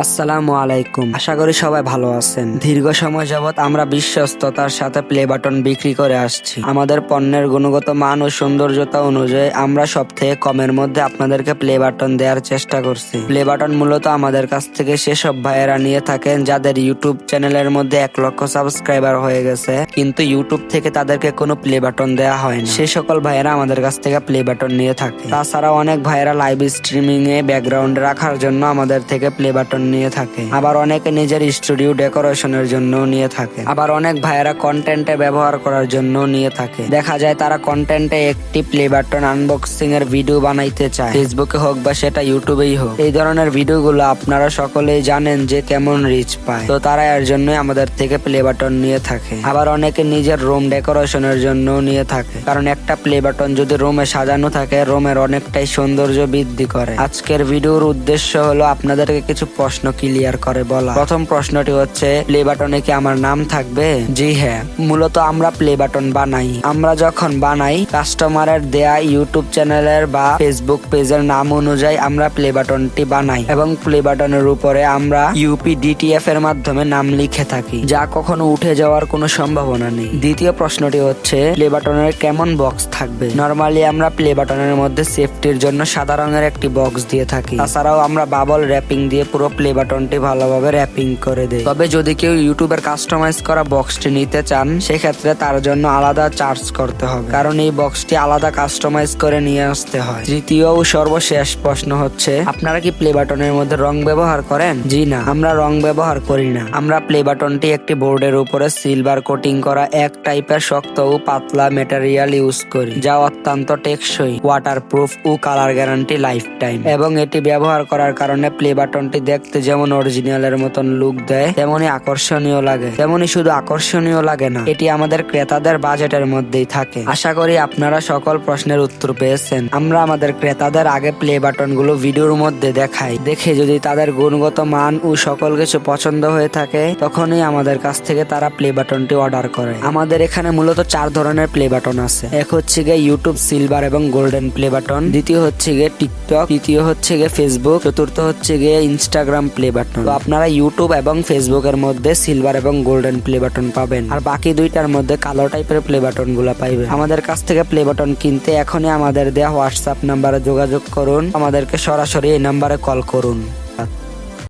আসসালামু আলাইকুম। আশা করি সবাই ভালো আছেন। দীর্ঘ সময় যাবৎ আমরা বিশ্বস্ততার সাথে প্লে বাটন বিক্রি করে আসছি। আমাদের পণ্যের গুণগত মান ও সৌন্দর্যতা অনুযায়ী আমরা সব থেকে কমের মধ্যে আপনাদেরকে প্লে বাটন দেওয়ার চেষ্টা করছি। প্লে বাটন মূলত আমাদের কাছ থেকে সেসব ভাইয়েরা নিয়ে থাকেন যাদের ইউটিউব চ্যানেলের মধ্যে এক লক্ষ সাবস্ক্রাইবার হয়ে গেছে, কিন্তু ইউটিউব থেকে তাদেরকে কোনো প্লে বাটন দেওয়া হয় না সে সকল ভাইয়েরা আমাদের কাছ থেকে প্লে বাটন নিয়ে থাকে। তাছাড়া অনেক ভাইয়েরা লাইভ স্ট্রিমিং এ ব্যাকগ্রাউন্ডে রাখার জন্য আমাদের থেকে প্লে বাটন নিয়ে থাকে। আবার অনেকে নিজের স্টুডিও ডেকোরেশনের জন্য নিয়ে থাকে। আবার অনেক ভাইয়েরা কন্টেন্টে ব্যবহার করার জন্য নিয়ে থাকে। দেখা যায় তারা কন্টেন্টে একটি প্লে বাটন আনবক্সিং এর ভিডিও বানাইতে চায়। ফেসবুকে হোক বা সেটা ইউটিউবেই হোক। এই ধরনের ভিডিওগুলো আপনারা সকলেই জানেন যে কেমন রিচ পায়। তো তারা এর জন্যই আমাদের থেকে প্লে বাটন নিয়ে থাকে। আবার অনেকে নিজের রুম ডেকোরেশনের জন্য নিয়ে থাকে। কারণ একটা প্লে বাটন যদি রুমে সাজানো থাকে রুমের অনেকটাই সৌন্দর্য বৃদ্ধি করে। আজকের ভিডিওর উদ্দেশ্য হলো আপনাদেরকে কিছু প্রশ্ন ক্লিয়ার করে বলা। প্রথম প্রশ্নটি হচ্ছে প্লে বাটনে কি আমার নাম থাকবে? জি হ্যাঁ। মূলত আমরা প্লে বাটন বানাই। আমরা যখন বানাই কাস্টমারের দেয়া ইউটিউব চ্যানেলের বা ফেসবুক পেজের নাম অনুযায়ী আমরা প্লে বাটনটি বানাই এবং প্লে বাটনের উপরে আমরা ইউপি ডিটিএফ এর মাধ্যমে নাম লিখে থাকি, যা কখনো উঠে যাওয়ার কোনো সম্ভাবনা নেই। দ্বিতীয় প্রশ্নটি হচ্ছে প্লে বাটনের কেমন বক্স থাকবে? নরমালি আমরা প্লে বাটনের মধ্যে সেফটির জন্য সাদা রঙের একটি বক্স দিয়ে থাকি। তাছাড়াও আমরা বাবল র্যাপিং দিয়ে পুরো প্লে বাটনটি ভালোভাবে র্যাপিং করে দেই তবে যদি কেউ ইউটিউবের কাস্টমাইজ করা বক্সটি নিতে চান, সেক্ষেত্রে তার জন্য আলাদা চার্জ করতে হবে। কারণ এই বক্সটি আলাদা কাস্টমাইজ করে নিয়ে আসতে হয়। তৃতীয় ও সর্বশেষ প্রশ্ন হচ্ছে, আপনারা কি প্লে বাটনের মধ্যে রং ব্যবহার করেন? জি না, আমরা রং ব্যবহার করি না। আমরা প্লে বাটনটি একটি বোর্ডের উপরে সিলভার কোটিং করা এক টাইপের শক্ত ও পাতলা মেটেরিয়াল ইউজ করি, যা অত্যন্ত টেকসই ওয়াটার প্রুফ ও কালার গ্যারান্টি লাইফ টাইম এবং এটি ব্যবহার করার কারণে প্লে বাটনটি দেখতে যেমন অরিজিনালের মতন লুক দেয় তেমনই আকর্ষণীয় লাগে। তেমনই শুধু আকর্ষণীয় লাগে না, এটি আমাদের ক্রেতাদের বাজেটের মধ্যেই থাকে। আশা করি আপনারা সকল প্রশ্নের উত্তর পেয়েছেন। আমরা আমাদের ক্রেতাদের আগে প্লে বাটনগুলো ভিডিওর মধ্যে দেখাই। দেখে যদি তাদের গুণগত মান ও সকল কিছু পছন্দ হয়ে থাকে, তখনই আমাদের কাছ থেকে তারা প্লে বাটনটি অর্ডার করে। আমাদের এখানে মূলত চার ধরনের প্লে বাটন আছে। এক হচ্ছে গিয়ে ইউটিউব সিলভার এবং গোল্ডেন প্লে বাটন দ্বিতীয় হচ্ছে গিয়ে টিকটক তৃতীয় হচ্ছে গিয়ে ফেসবুক চতুর্থ হচ্ছে গিয়ে ইনস্টাগ্রাম প্লে বাটন তো আপনারা ইউটিউব এবং ফেসবুকের মধ্যে সিলভার এবং গোল্ডেন প্লে বাটন পাবেন। আর বাকি দুইটার মধ্যে কালো টাইপের প্লে বাটনগুলা পাইবেন আমাদের কাছ থেকে প্লে বাটন কিনতে এখনই আমাদের দেওয়া হোয়াটসঅ্যাপ নাম্বারে যোগাযোগ করুন। আমাদেরকে সরাসরি এই নাম্বারে কল করুন।